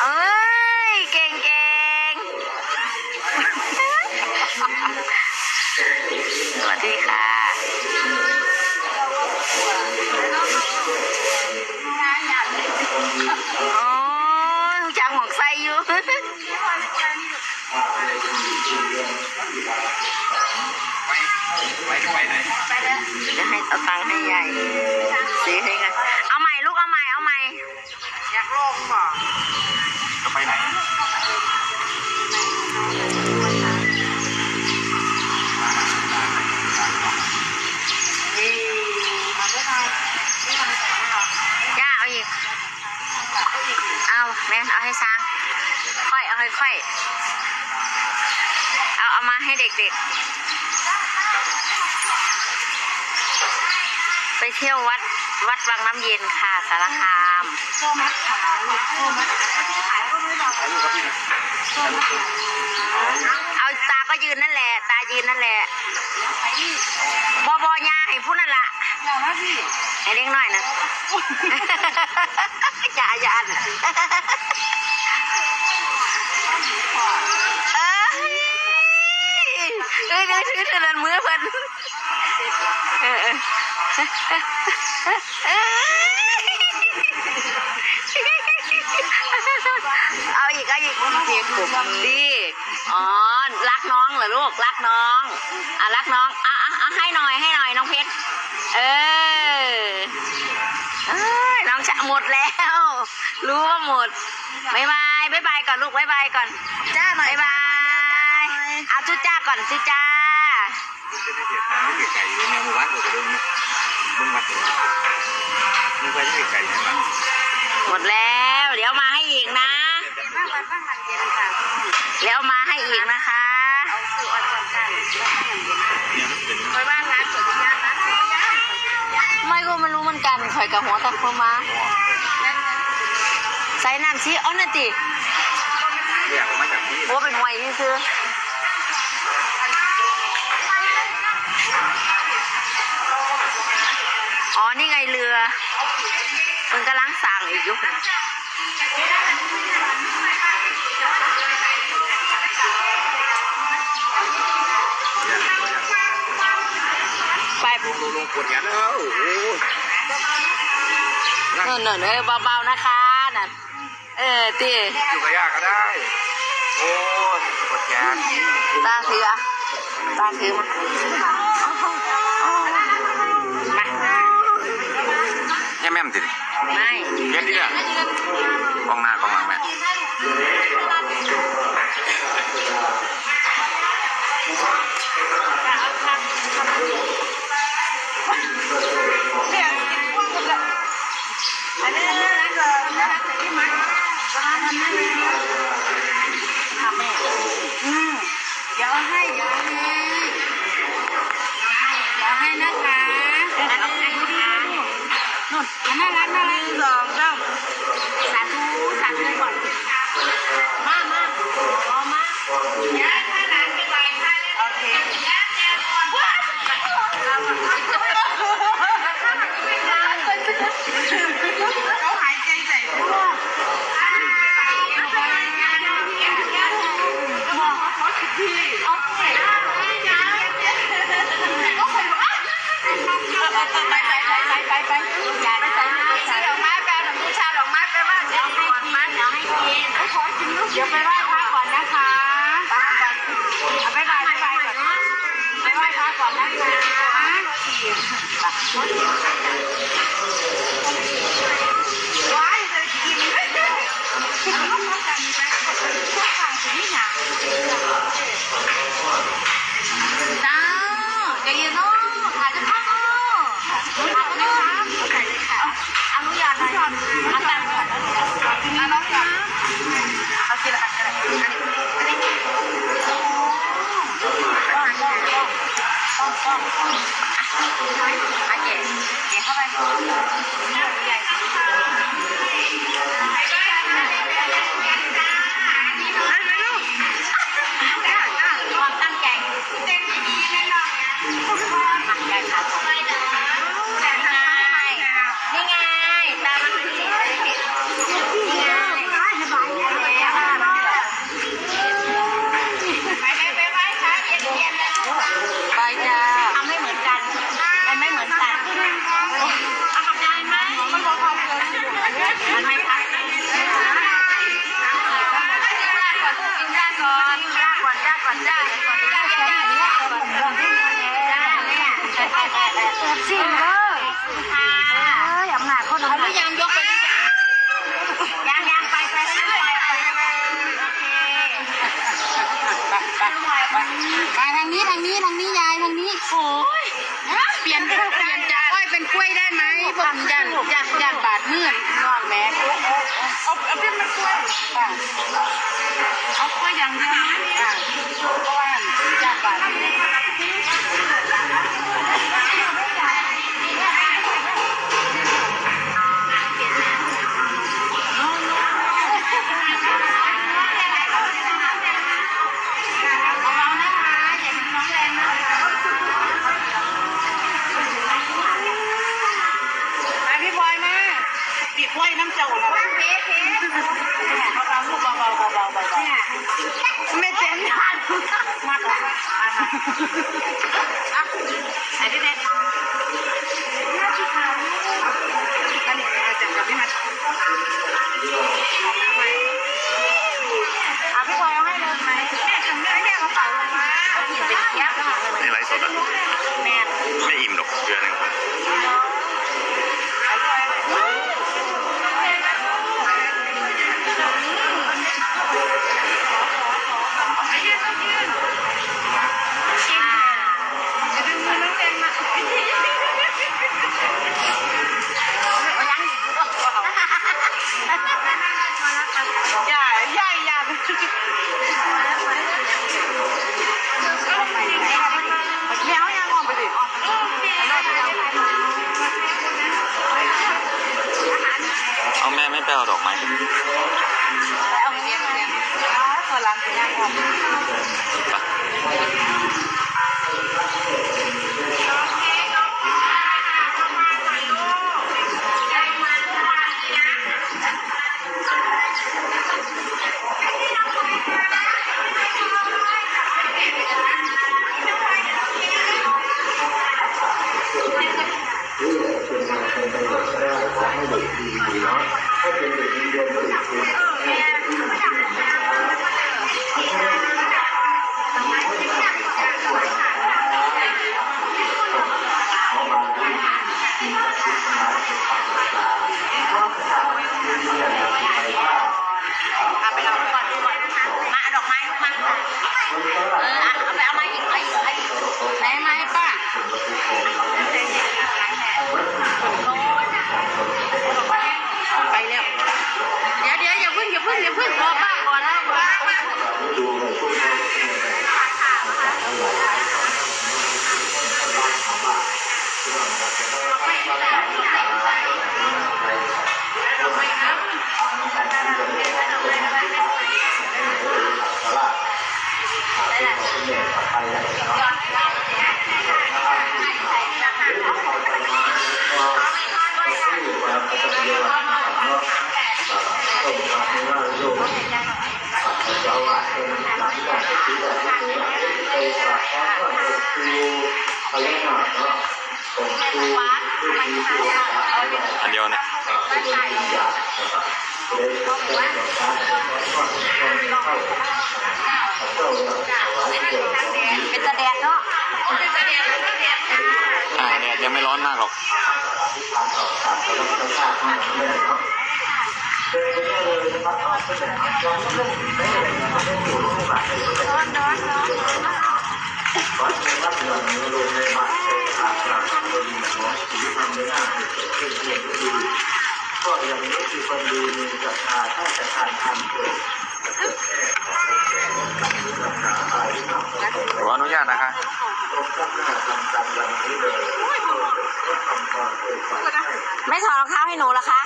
เอ้ย เก่งเก่งสวัสดีค่ะโอ้ยจังหมวกใส่อยู่ไปไปไปไหนจะให้เอาตังค์ให้ยายซื้อให้กันเอาใหม่ลูกเอาใหม่เอาใหม่อยากลงบ่ เที่ยววัดวัดวังน้ำเย็นค่ะสารคามโซ่มัดขาลูกโซ่มัดขาที่ขายก็ไม่บอกถ่ายรูปกับพี่นะโซ่มัดขาเอาตาก็ยืนนั่นแหละ ตายืนนั่นแหละไปอีกบอบอยาให้พูดนั่นละอย่ามาพี่ให้เล็กน้อยนะอย่าอย่าอันเอ้ยเอ้ยเดี๋ยวถือเดินมือเพิ่น เออเออเอาอีกเอาอีกเสียงผมดีอ๋อ รักน้องเหรอลูก รักน้อง อะรักน้องอะอะอะให้หน่อย ให้หน่อยน้องเพชร เออเอ้ยน้องจะหมดแล้ว รู้ว่าหมดบายบายบายบายก่อนลูกบายบายก่อน จ้าหน่อยบายบายเอาจุจ้าก่อนจุจ้า จะได้เห็นนไม่ไก่อยู่เนี่ยหมู่บ้านกูจะดูนี่มึงวัดเลยมึงไปที่เก๋ไก่ใช่ไหมหมดแล้ว เดี๋ยวมาให้อีกนะ บ้านวัดบ้านมันเย็นค่ะเดี๋ยวมาให้อีกนะคะ เอาสื่ออดจันกันบ้านมันเย็นเนี่ยมันเป็นไปบ้านร้านสวนยางร้านสวนยางไม่ก็ไม่รู้เหมือนกันข่อยกับหัวตะโคมานั่นนะใส่น้ำซีเอาหน่อยติเรียกมาจากที่โอ้เป็นหวยนี่คือ อ๋อ นี่ไงเรือ มันกำลังสั่งอีกอยุคไปลงลงลงปวดแขนแล้วโอ้โหนั่งเนินเนินเออเบาๆนะคะนั่นเออตีอยู่กับย่าก็ได้ โอ้ยปวดแขนตาถืออะตาถือมามา แม่แม่มติไม่เย็นดิเนี่ยกองหน้ากองหลังแม่ น่ารักน่ารักสองสามสาธุสาธุก่อนมามาอ๋อมา ไปไหว้พระก่อนนะคะเอาไปไปไปไปก่อนไปไหว้พระก่อนนะคะ ป้องป้า ชิมเด้อเอ้ยอำนาจคนอำนาจยังยกไปหรือยังยังยังไปไปไปไปไปไปไปทางนี้ทางนี้ทางนี้ยายทางนี้โอ้ยเปลี่ยนเปลี่ยนจานอ้อยเป็นกล้วยได้ไหมผมยันยันยันบาดเมื่อนนอนแม่เอาเอาเป็นกล้วยเอากล้วยอย่างเดียวนะอ่าเพราะว่ายันบาด เอาหินเป็นแก๊ปนี่ไรสดอะแม่ไม่อิ่มหรอกเดือนหนึ่ง เอาดอกไม้ไปเอาเนี้ยเนี้ยตัวหลังจะย่างออ กเอา ไปแล้ว เดี๋ยวเดี๋ยวอย่าพึ่งอย่าพึ่งอย่าพึ่งรอป้าก่อนนะไปแล้ว อันเดียวนะเป็นตะแดดเนาะอ่าแดดยังไม่ร้อนมากหรอกร้อนร้อนร้อน เดียวเนี่ยเป็นตะแดดเนาะเป็นตะแดดเป็นตะแดดอ่ายังไม่ร้นมากหรอกก็ยังไม่มีคนดีมีศรัทธาถ้าจะทานทำเกิดขออนุญาตนะคะไม่ถอดรองเท้าให้หนูหรอคะ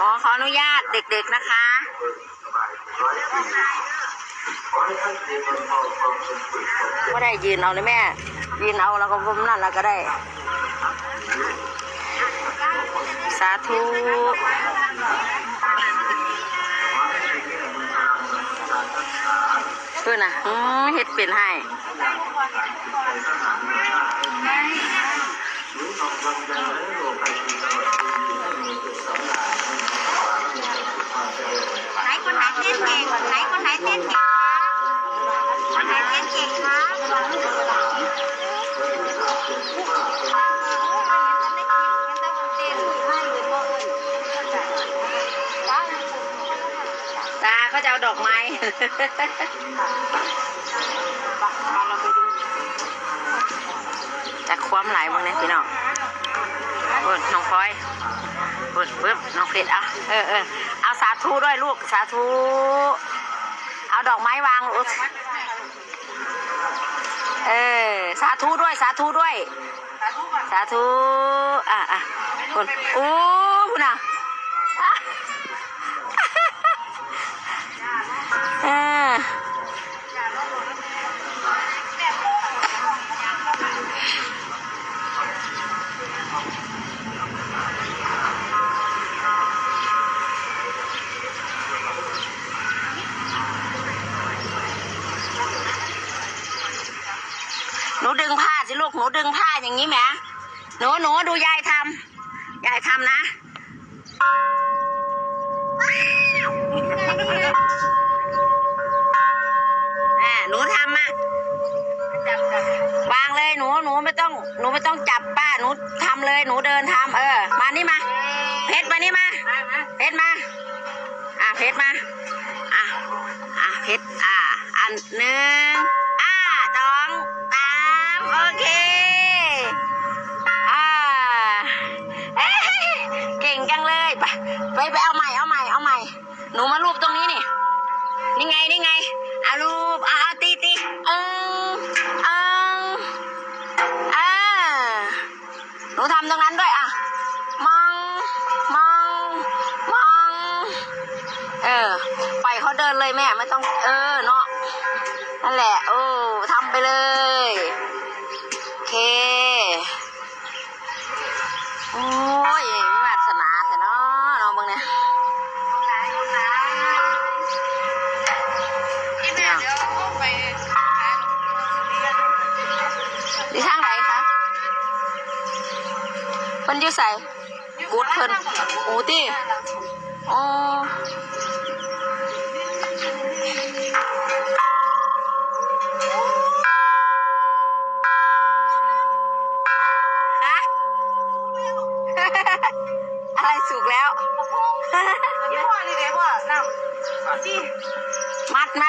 อ๋อ ขออนุญาตเด็กๆนะคะ สบายร้อยปีขอให้ท่านมีเงินทองความเป็นสุขก็ได้ยืนเอาเลยแม่ ยืนเอาแล้วก็ผมนั่นแล้วก็ได้ สาธุเพื่อนน่ะอืมเฮ็ดเป็นให้ไหนคนไหนเต้นเก่งไหนคนไหนเต้นเก่ง ตาเขาจะเอาดอกไม้มาเราไปดูจากความหลายมึงเนี่ยพี่น้องเปิดน้องพลอยเปิดปึ๊บน้องเพชรอะเออเออเอาสาธุด้วยลูกสาธุ เอาดอกไม้วางลูก เออ สาธุด้วย สาธุด้วย สาธุอะอะคุณโอ้คุณอะอะ อย่างนี้แหมหนูหนูดูยายทำยายทำนะอ่หนูทำมาวางเลยหนูหนูไม่ต้องหนูไม่ต้องจับป้าหนูทำเลยหนูเดินทำเออ มานี่มา เพชรมานี่มามามาเพชรมา อะเพชรมา อะ อะเพชรอะอันหนึ่ง เลยแม่ไม่ต้องเออเนาะนั่นแหละโอ้ทำไปเลยโอเคโอ้ยมีวาสนาแต่เนาะน้องเบิ่งเนี่ยไหนไหนอีแม่เดี๋ยวไปที่ทางไหนคะเพิ่นอยู่ใส่กูดเพิ่นโอ้ติอ๋อ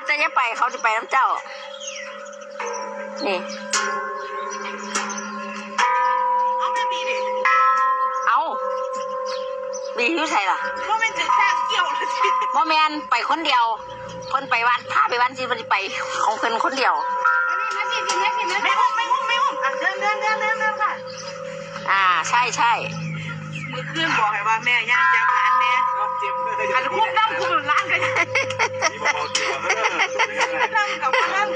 จะจะไปเขาจะไปน้ำเจ้า นี่เอาไม่มีดิเอาบีอยู่ใส่ล่ะก็ไม่ถึงสร้างเกี่ยวเลยทีบ่แมนไปคนเดียว คนไปวัดพาไปวัดสิมันไปของเพิ่นคนเดียว มาดิมาดิดิไม่ไม่อุ้มไม่อุ้มไม่อุ้มอะเดินเดินเดินเดินเดินค่ะอ่า ใช่ใช่มือขึ้นบอกให้ว่าแม่ย่างจับหลานแม่เจ็บเลย อาจจะคุ้มน้ำคุ้มร้านกันมีเบาๆเจ็บเออน้ำกับน้ำ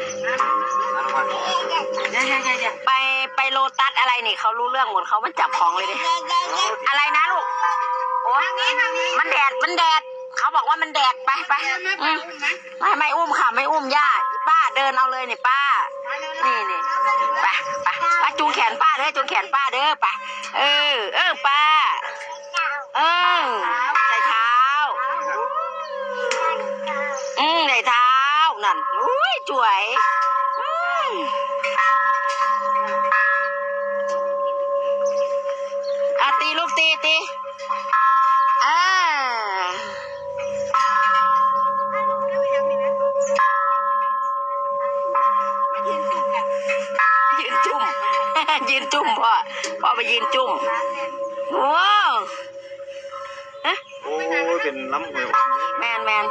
ใช่ใช่ใช่ไปไปโลตัสอะไรนี่เขารู้เรื่องหมดเขามาจับของเลยดิอะไรนะลูกโอ้มันแดดมันแดดเขาบอกว่ามันแดดไปไปไม่ไม่อุ้มค่ะ ไม่อุ้มย่าป้าเดินเอาเลยนี่ป้า นี่นี่ไปไปป้าจูงแขนป้าเด้อจูงแขนป้าเด้อไปเออ เออป้า เออ อุ้ยสวยอืมอะตีลูกตีตีอ่ายืนจุ่มยืนจุ่มพ่อพ่อไปยืนจุ่มว้าวฮะโอ้ยเป็นล้ำหวยแมนแมน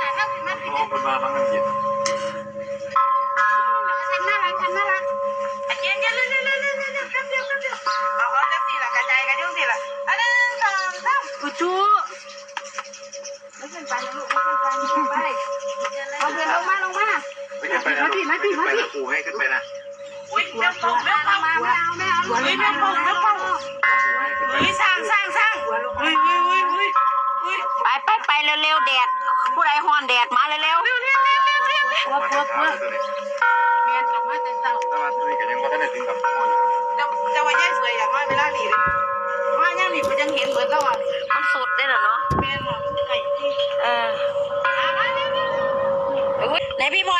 มองคนมาบางน้ำเย็น พี่พลอยตี